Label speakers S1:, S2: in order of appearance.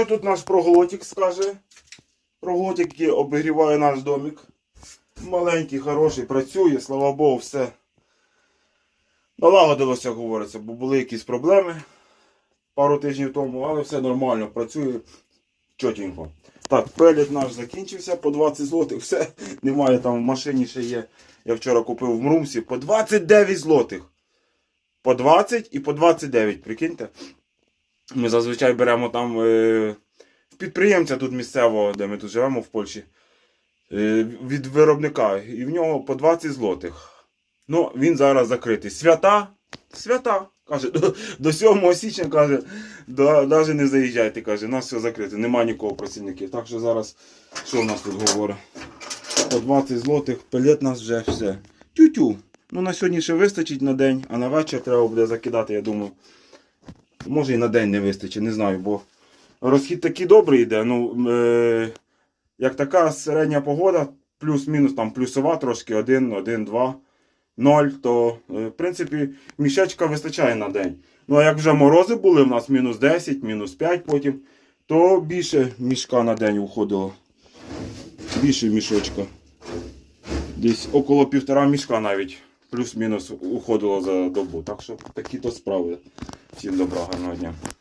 S1: Що тут наш проглотик скаже? Проглотик, який обігріває наш домик. Маленький, хороший, працює, слава Богу, все. Налагодилося, як говориться, бо були якісь проблеми пару тижнів тому, але все нормально, працює чотенько. Так, пелет наш закінчився по 20 злотих, все, немає там в машині ще є. Я вчора купив в Мрумсі по 29 злотих. По 20 і по 29, прикиньте. Ми зазвичай беремо там е, в підприємця тут місцевого, де ми тут живемо в Польщі, е, від виробника. І в нього по 20 злотих. Ну, він зараз закритий. Свята, свята. Каже, до, до 7 січня каже, навіть не заїжджайте, каже, нас все закрите, нема нікого працівників. Так що зараз, що в нас тут говорить? По 20 злотих, пелет нас вже все. Тю-тю. Ну на сьогодні ще вистачить на день, а на вечір треба буде закидати, я думаю. Може і на день не вистачить, не знаю, бо розхід такий добрий йде. Ну, е, як така середня погода, плюс-мінус там плюсова трошки, 1, 1, 2, 0, то е, в принципі мішечка вистачає на день. Ну а як вже морози були, в нас мінус 10, мінус 5 потім, то більше мішка на день уходило. Більше мішочка. Десь около півтора мішка навіть плюс-мінус уходило за добу. Так що такі то справи. Всім добра, гарного дня.